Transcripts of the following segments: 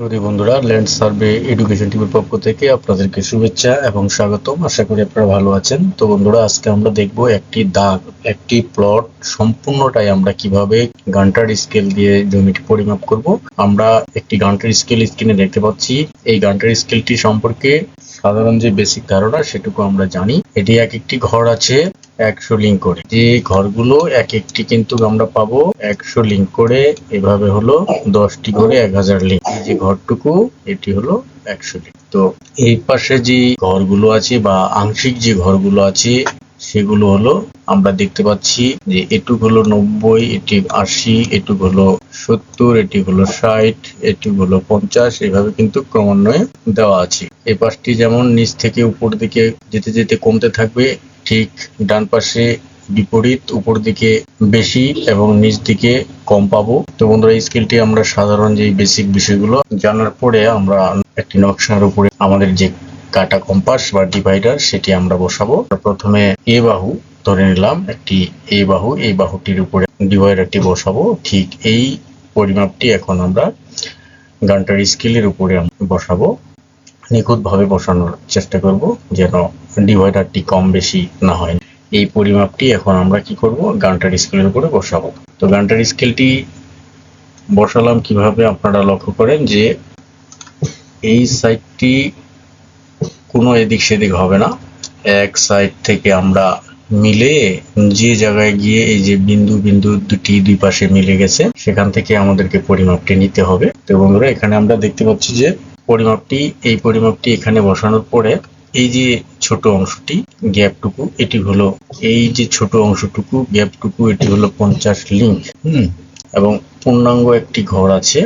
সুধী বন্ধুরা, land survey education টিভির পক্ষ থেকে আপনাদেরকে শুভেচ্ছা এবং স্বাগতম। আশা করি আপনারা ভালো আছেন। তো বন্ধুরা, আজকে আমরা দেখব একটি দাগ, একটি প্লট সম্পূর্ণটাই আমরা কীভাবে গান্টার স্কেল দিয়ে জমিটি পরিমাপ করব। আমরা একটি গান্টার স্কেল স্ক্রিনে দেখতে পাচ্ছি। এই গান্টার স্কেলটি সম্পর্কে সাধারণ যে বেসিক ধারণা, সেটুকু আমরা জানি। এটি এক একটি ঘর আছে। একশো লিঙ্ক করে। যে ঘরগুলো এক একটি কিন্তু আমরা পাবো একশো লিঙ্ক করে, এভাবে হলো দশটি করে এক হাজার লিঙ্ক এই যে ঘরটুকু, এটি হলো একশো লিঙ্ক তো এই পাশে যে ঘরগুলো আছে বা আংশিক যে ঘরগুলো আছে, সেগুলো হলো আমরা দেখতে পাচ্ছি যে এটুক হলো নব্বই, এটি আশি, এটুক হলো সত্তর, এটি হলো ষাট এটি হলো পঞ্চাশ, এভাবে কিন্তু ক্রমান্বয়ে দেওয়া আছে। এই পাশটি যেমন নিচ থেকে উপর দিকে যেতে যেতে কমতে থাকবে ঠিক ডান পাশে বিপরীত, উপর দিকে বেশি এবং নিচ দিকে কম পাবো। তো বন্ধুরা, এই স্কেলটি আমরা সাধারণ যে বেসিক বিষয়গুলো জানার পরে আমরা একটি নকশার উপরে আমাদের যে কাটা কম্পাস বা ডিভাইডার সেটি আমরা বসাবো। প্রথমে এ বাহু ধরে নিলাম, একটি এ বাহু। এই বাহুটির উপরে ডিভাইডারটি বসাবো। ঠিক এই পরিমাপটি এখন আমরা গানটার স্কেলের উপরে বসাবো। নিখুঁতভাবে বসানোর চেষ্টা করব যেন ডিভাইডারটি কম বেশি না হয়। এই পরিমাপটি এখন আমরা কি করব? গানটার স্কেলের উপরে বসাবো। তো গানটার স্কেলটি বসালাম কীভাবে আপনারা লক্ষ্য করেন যে এই সাইডটি কোনো এদিক সেদিক হবে না। এক সাইড থেকে আমরা মিলে যে জায়গায় গিয়ে এই যে বিন্দু বিন্দু দুটি দুই পাশে মিলে গেছে, সেখান থেকে আমাদেরকে পরিমাপটি নিতে হবে। তো বন্ধুরা, এখানে আমরা দেখতে পাচ্ছি যে পরিমাপটি এই পরিমাপটি এখানে বসানোর পরে এই যে ছোট অংশটি গ্যাপটুকু এটি হলো এই যে ছোট অংশটুকু গ্যাপটুকু এটি হলো পঞ্চাশ লিঙ্ক। হুম। এবং পূর্ণাঙ্গ একটি ঘর আছে।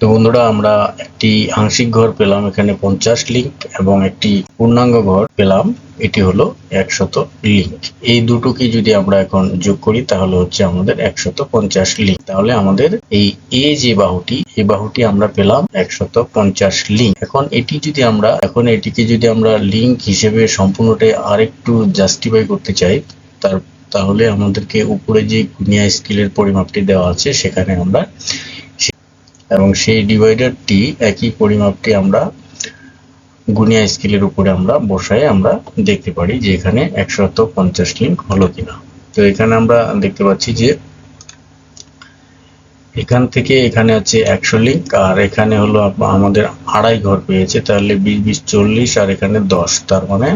তো বন্ধুরা, আমরা একটি আংশিক ঘর পেলাম এখানে পঞ্চাশ লিঙ্ক এবং একটি পূর্ণাঙ্গ ঘর পেলাম। এটি হলো একশত লিঙ্ক এই দুটোকে যদি আমরা এখন যোগ করি, তাহলে হচ্ছে আমাদের একশত পঞ্চাশ লিঙ্ক তাহলে আমাদের এই এ যে বাহুটি, এই বাহুটি আমরা পেলাম একশত পঞ্চাশ লিঙ্ক এখন এটি যদি আমরা, এখন এটিকে যদি আমরা লিঙ্ক হিসেবে সম্পূর্ণটাই আরেকটু জাস্টিফাই করতে চাই, তার, তাহলে আমাদেরকে উপরে যে গুনিয়া স্কেলের পরিমাপটি দেওয়া আছে, সেখানে আমরা এবং সেই ডিভাইডারটি একই পরিমাপটি আমরা গুনিয়া স্কেলের উপরে আমরা বসায় আমরা দেখতে পারি যে এখানে একশত পঞ্চাশ লিঙ্ক হলো কিনা। তো এখানে আমরা দেখতে পাচ্ছি যে এখান থেকে এখানে আছে একশো লিঙ্ক আর এখানে হলো আমাদের আড়াই ঘর পেয়েছে, তাহলে বিশ বিশ, চল্লিশ আর এখানে দশ। তার মানে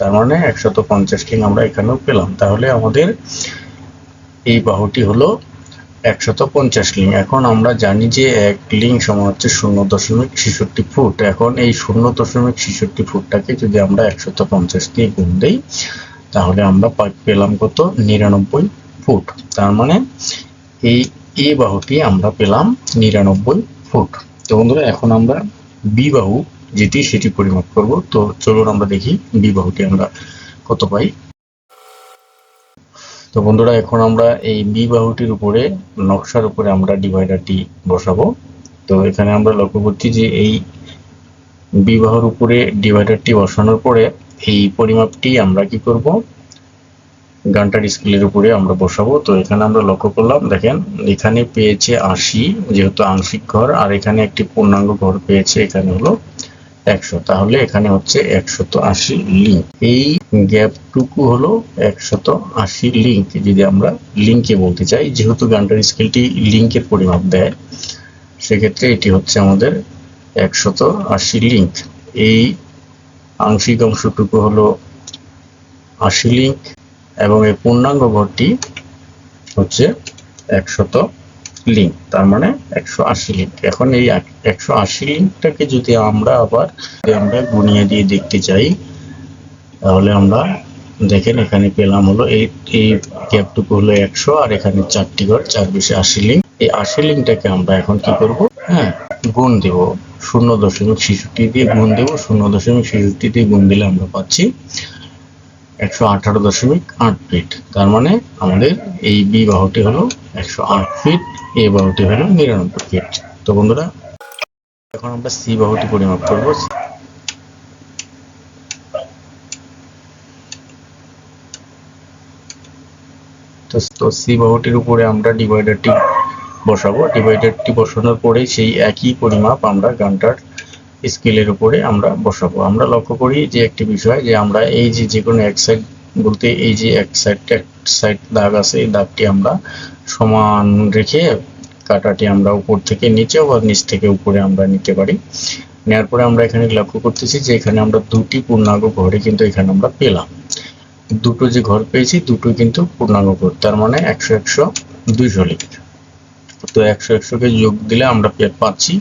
তার মানে একশত পঞ্চাশ লিঙ্ক আমরা এখানেও পেলাম। তাহলে আমাদের এই বাহুটি হলো একশত পঞ্চাশ লিঙ্ক। এখন আমরা জানি যে এক লিঙ্ক সমান হচ্ছে শূন্য দশমিক ছেষট্টি ফুট। এখন এই শূন্য দশমিক ছেষট্টি ফুটটাকে যদি আমরা একশত পঞ্চাশ দিয়ে গুণ দিই, তাহলে আমরা পেলাম কত? নিরানব্বই ফুট। তার মানে এই এ বাহুটি আমরা পেলাম নিরানব্বই ফুট। তো বন্ধুরা, এখন আমরা বি বাহু যেটি সেটি পরিমাপ করব। তো চলুন আমরা দেখি বি বাহুটি আমরা কত পাই? তো বন্ধুরা, এখন আমরা এই বি বাহুটির উপরে, নকশার উপরে আমরা ডিভাইডারটি বসাবো। তো এখানে আমরা লক্ষ্য করছি যে এই বিবাহর উপরে ডিভাইডারটি বসানোর পরে এই পরিমাপটি আমরা কি করব? গানটার স্কেলের উপরে আমরা বসাবো। তো এখানে আমরা লক্ষ্য করলাম, দেখেন, এখানে পেয়েছে আশি, যেহেতু আংশিক ঘর, আর এখানে একটি পূর্ণাঙ্গ ঘর পেয়েছে, এখানে হলো একশো। তাহলে এখানে হচ্ছে একশত আশি লিঙ্ক এই গ্যাপটুকু হলো একশত আশি লিঙ্ক যদি আমরা লিঙ্কে বলতে চাই, যেহেতু গানটার স্কেলটি লিঙ্কের পরিমাপ দেয়, সেক্ষেত্রে এটি হচ্ছে আমাদের একশত আশি লিঙ্ক এই আংশিক অংশটুকু হলো আশি লিঙ্ক এবং এই পূর্ণাঙ্গ ঘরটি হচ্ছে একশত লিঙ্ক তার মানে একশো আশি লিঙ্ক এখন এই একশো আশি লিঙ্কটাকে যদি আমরা আবার আমরা গুনিয়ে দিয়ে দেখতে চাই, তাহলে আমরা দেখেন এখানে পেলাম হলো এই এই গ্যাপটুকু হলো একশো, আর এখানে চারটি ঘর, চার বিশে আশি লিঙ্ক এই আশি লিঙ্কটাকে আমরা এখন কি করব? হ্যাঁ গুণ দেব। শূন্য দশমিক ছেষট্টি দিয়ে গুণ দেব। শূন্য দশমিক ছেষট্টি দিয়ে গুণ দিলে আমরা পাচ্ছি একশো আঠারো দশমিক আট ফিট তার মানে আমাদের এই বি বাহুটি হলো একশো আট ফিট এ বাহুটি হলো নিরানব্বই ফিট তো বন্ধুরা, এখন আমরা সি বাহুটি পরিমাপ করব। তো সি বাহুটির উপরে আমরা ডিভাইডারটি বসাবো। ডিভাইডারটি বসানোর পরে সেই একই পরিমাপ আমরা গানটার স্কেলের উপরে আমরা বসাবো। আমরা লক্ষ্য করি যে একটি বিষয় যে আমরা এই যে যে কোনো এক সাইড বলতে এই যে এক সাইড এক সাইড দাগ আছে, এই দাগটি আমরা সমান রেখে কাটাটি আমরা উপর থেকে নিচে বা নিচ থেকে উপরে আমরা নিতে পারি। নেওয়ার পরে আমরা এখানে লক্ষ্য করতেছি যে এখানে আমরা দুটি পূর্ণাঙ্গ ঘরে কিন্তু এখানে আমরা পেলাম। দুটো যে ঘর পেয়েছি, দুটো কিন্তু পূর্ণাঙ্গ ঘর, তার মানে একশো একশো দুইশো লিঙ্ক। তো একশো একশোকে যোগ দিলে আমরা পাচ্ছি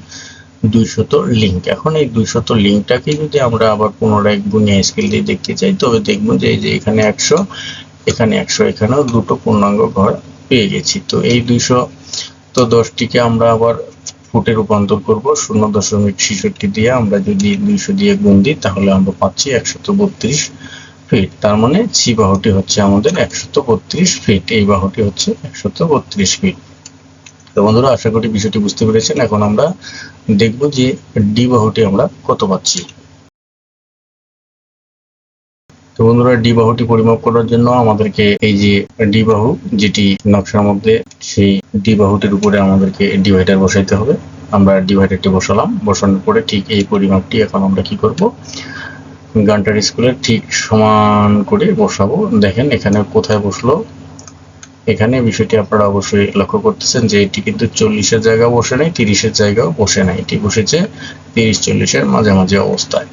দুইশত লিঙ্ক। এখন এই দুইশত লিঙ্কটাকে যদি আমরা আবার পুনরায় গুণিয়ে স্কেল দিয়ে দেখতে চাই, তবে দেখব যে এই যে এখানে একশো এখানে একশো, এখানেও দুটো পূর্ণাঙ্গ ঘর পেয়ে গেছি। তো এই দুইশো তো দশটিকে আমরা আবার ফুটে রূপান্তর করব। শূন্য দশমিক ছেষট্টি দিয়ে আমরা যদি দুইশো দিয়ে গুণ দিই, তাহলে আমরা পাচ্ছি একশত বত্রিশ ফিট তার মানে সি বাহুটি হচ্ছে আমাদের একশত বত্রিশ ফিট এই বাহুটি হচ্ছে একশত বত্রিশ ফিট তো বন্ধুরা, আশা করি বিষয়টি বুঝতে পেরেছেন। এখন আমরা দেখব যে ডি বাহুটি আমরা কত পাচ্ছি। তো বন্ধুরা ডি বাহুটি পরিমাপ করার জন্য আমাদেরকে এই যে ডি বাহু যেটি নকশার মধ্যে, সেই ডি বাহুটির উপরে আমাদেরকে ডিভাইডার বসাইতে হবে। আমরা ডিভাইডারটি বসালাম। বসানোর পরে ঠিক এই পরিমাপটি এখন আমরা কি করব? গানটার স্কুলের ঠিক সমান করে বসাবো। দেখেন, এখানে কোথায় বসল? এখানে বিষয়টি আপনারা অবশ্যই লক্ষ্য করতেছেন যে এটি কিন্তু চল্লিশের জায়গা বসে নাই, তিরিশের জায়গাও বসে নাই। এটি বসেছে তিরিশ চল্লিশের মাঝামাঝি অবস্থায়।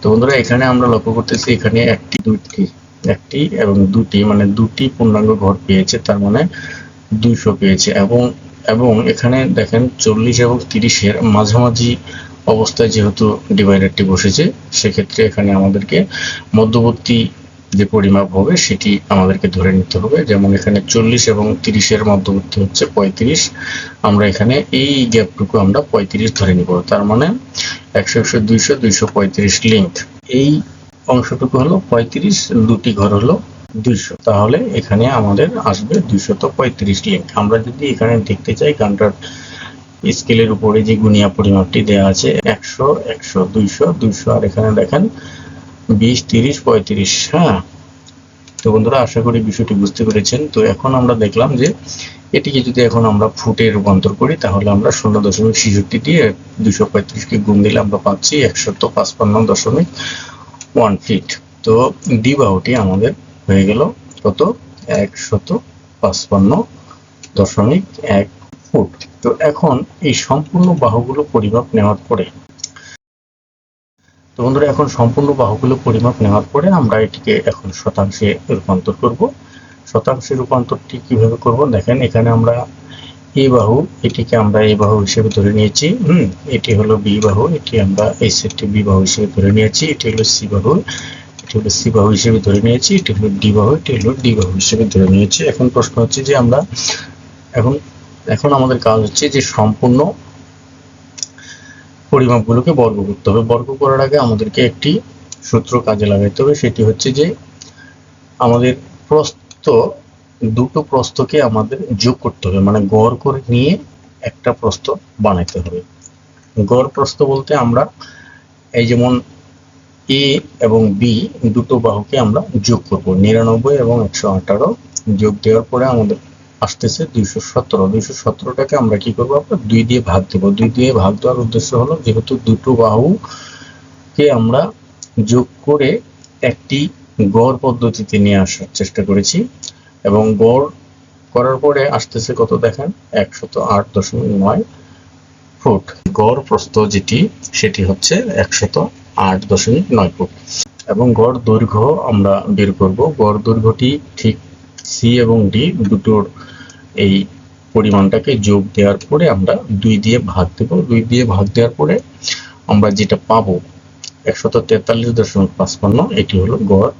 তো বন্ধুরা, এখানে আমরা লক্ষ্য করতেছি এখানে একটি, দুটি, একটি এবং দুটি মানে দুটি পূর্ণাঙ্গ ঘর পেয়েছে, তার মানে দুইশো পেয়েছে। এবং এবং এখানে দেখেন চল্লিশ এবং তিরিশের মাঝামাঝি অবস্থায় যেহেতু ডিভাইডারটি বসেছে, সেক্ষেত্রে এখানে আমাদেরকে মধ্যবর্তী যে পরিমাপ হবে, সেটি আমাদেরকে ধরে নিতে হবে। যেমন এখানে চল্লিশ এবং তিরিশের মধ্যবর্তী হচ্ছে পঁয়ত্রিশ। আমরা এখানে এই গ্যাপটুকু আমরা পঁয়ত্রিশ ধরে নিব। তার মানে একশো একশো, দুইশো দুইশো পঁয়ত্রিশ লিঙ্ক এই অংশটুকু হলো পঁয়ত্রিশ, দুটি ঘর হলো দুইশো। তাহলে এখানে আমাদের আসবে দুইশত পঁয়ত্রিশ লিঙ্ক আমরা যদি এখানে দেখতে চাই, গানটার স্কেলের উপরে যে গুনিয়া পরিমাপটি দেওয়া আছে, একশো একশো, দুইশো দুইশো, আর এখানে দেখেন, বিশ, তিরিশ, পঁয়ত্রিশ হ্যাঁ? তো বন্ধুরা, আশা করি বিষয়টি বুঝতে পেরেছেন। তো এখন আমরা দেখলাম যে এটিকে যদি এখন আমরা ফুটে রূপান্তর করি, তাহলে আমরা ষোলো দশমিক ছেষট্টি দিয়ে দুশো পঁয়ত্রিশকে গুণ দিলে আমরা পাচ্ছি একশত পাঁচপান্ন দশমিক ওয়ান ফিট। তো ডি বাহুটি আমাদের হয়ে গেল কত? একশত পাঁচপান্ন দশমিক এক ফুট। তো এখন এই সম্পূর্ণ বাহুগুলো পরিমাপ নেওয়ার পরে তো বন্ধুরা, এখন সম্পূর্ণ বাহুগুলো পরিমাপ নেওয়ার পরে আমরা এটিকে এখন শতাংশে রূপান্তর করব। শতাংশে রূপান্তরটি কীভাবে করব? দেখেন, এখানে আমরা এ বাহু, এটিকে আমরা এ বাহু হিসেবে ধরে নিয়েছি। হুম, এটি হলো বি বাহু, এটি আমরা এই সেটটি বি বাহু হিসেবে ধরে নিয়েছি। এটি হলো সি বাহু, এটি হলো সি বাহু হিসেবে ধরে নিয়েছি। এটি হলো ডি বাহু, এটি হলো ডি বাহু হিসেবে ধরে নিয়েছি। এখন প্রশ্ন হচ্ছে যে আমরা, এখন এখন আমাদের কাজ হচ্ছে যে সম্পূর্ণ পরিমাপগুলোকে বর্গ করতে হবে। বর্গ করার আগে আমাদেরকে একটি সূত্র কাজে লাগাইতে হবে। সেটি হচ্ছে যে, আমাদের প্রস্থ, দুটো প্রস্থকে আমাদের যোগ করতে হবে। মানে গড় করে নিয়ে একটা প্রস্থ বানাইতে হবে। গড় প্রস্থ বলতে আমরা এই যেমন এ এবং বি দুটো বাহুকে আমরা যোগ করব। নিরানব্বই এবং একশো আঠারো যোগ দেওয়ার পরে আমাদের আসতেছে দুইশো সতেরো। দুইশো সতেরোটাকে আমরা কি করব আমরা? দুই দিয়ে ভাগ দেবো। দুই দিয়ে ভাগ দেওয়ার উদ্দেশ্য হলো যেহেতু দুটো বাহুকে আমরা যোগ করে একটি গড় পদ্ধতিতে নিয়ে আসার চেষ্টা করেছি এবং গড় করার পরে আসতেছে কত দেখেন? একশত আট দশমিক নয় ফুট। গড় প্রস্থ যেটি, সেটি হচ্ছে একশত আট দশমিক নয় ফুট। এবং গড় দৈর্ঘ্য আমরা বের করব। গড় দৈর্ঘ্যটি ঠিক সি এবং ডি দুটোর এই পরিমাণটাকে যোগ দেওয়ার পরে আমরা দুই দিয়ে ভাগ দেব। দুই দিয়ে ভাগ দেওয়ার পরে আমরা যেটা পাবো, একশত তেতাল্লিশ দশমিক পাঁচপান্ন, এটি হলো গড়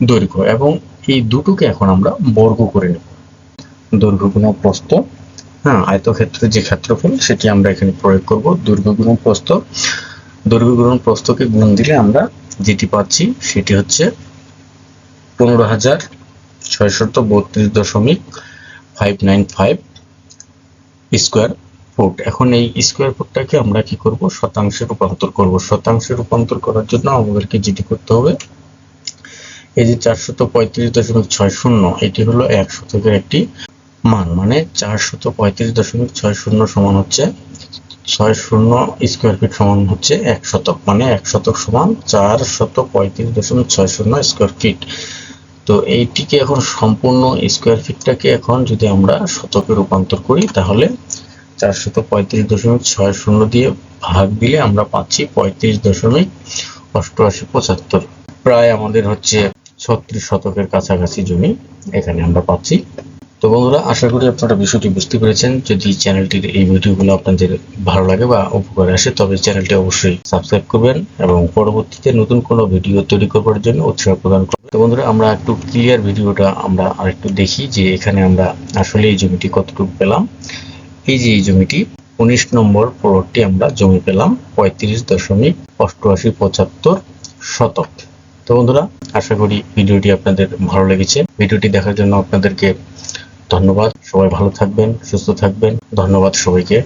দৈর্ঘ্য এবং এই দুটোকে এখন আমরা বর্গ করে নেব। দৈর্ঘ্য গুণ প্রস্থ হ্যাঁ আয়তক্ষেত্রের যে ক্ষেত্রফল, সেটি আমরা এখানে প্রয়োগ করব। দৈর্ঘ্য গুণ প্রস্থ দৈর্ঘ্য গুণ প্রস্থকে গুণ দিলে আমরা যেটি পাচ্ছি, সেটি হচ্ছে পনেরো হাজার ছয়শত বত্রিশ দশমিক five nine five square feet এখন এই স্কোয়ার ফুটটাকে আমরা কি করব? শতাংশে রূপান্তর করব। শতাংশে রূপান্তর করার জন্য আমাদেরকে যেটি করতে হবে। এই যে চারশত পঁয়ত্রিশ দশমিক ছয় শূন্য, এটি হলো এক শতকের একটি মান। মানে চারশত পঁয়ত্রিশ দশমিক ছয় শূন্য সমান হচ্ছে ছয় শূন্য স্কোয়ার ফিট সমান হচ্ছে এক শতক। মানে এক শতক সমান চার শত পঁয়ত্রিশ দশমিক ছয় শূন্য স্কোয়ার ফিট তো এইটিকে এখন সম্পূর্ণ স্কোয়ার ফিটটাকে এখন যদি আমরা শতকে রূপান্তর করি, তাহলে চারশত পঁয়ত্রিশ দশমিক ছয় শূন্য দিয়ে ভাগ দিলে আমরা পাচ্ছি পঁয়ত্রিশ দশমিক অষ্টআশি পঁচাত্তর। প্রায় আমাদের হচ্ছে ছত্রিশ শতকের কাছাকাছি জমি এখানে আমরা পাচ্ছি। তো বন্ধুরা, আশা করি আপনারা বিষয়টি বুঝতে পেরেছেন। যদি চ্যানেলটির এই ভিডিওগুলো আপনাদের ভালো লাগে বা উপকারে আসে, তবে চ্যানেলটি অবশ্যই সাবস্ক্রাইব করবেন এবং পরবর্তীতে নতুন কোনো ভিডিও তৈরি করবার জন্য উৎসাহ প্রদান তো বন্ধুরা, আমরা একটু ক্লিয়ার ভিডিওটা আমরা আরেকটু দেখি যে এখানে আমরা আসলে এই জমিটি কতটুকু পেলাম। এই যে এই জমিটি, উনিশ নম্বর প্লটটি আমরা জমি পেলাম পঁয়ত্রিশ দশমিক অষ্টআশি পঁচাত্তর শতক। তো বন্ধুরা, আশা করি ভিডিওটি আপনাদের ভালো লেগেছে। ভিডিওটি দেখার জন্য আপনাদেরকে ধন্যবাদ। সবাই ভালো থাকবেন, সুস্থ থাকবেন। ধন্যবাদ সবাইকে।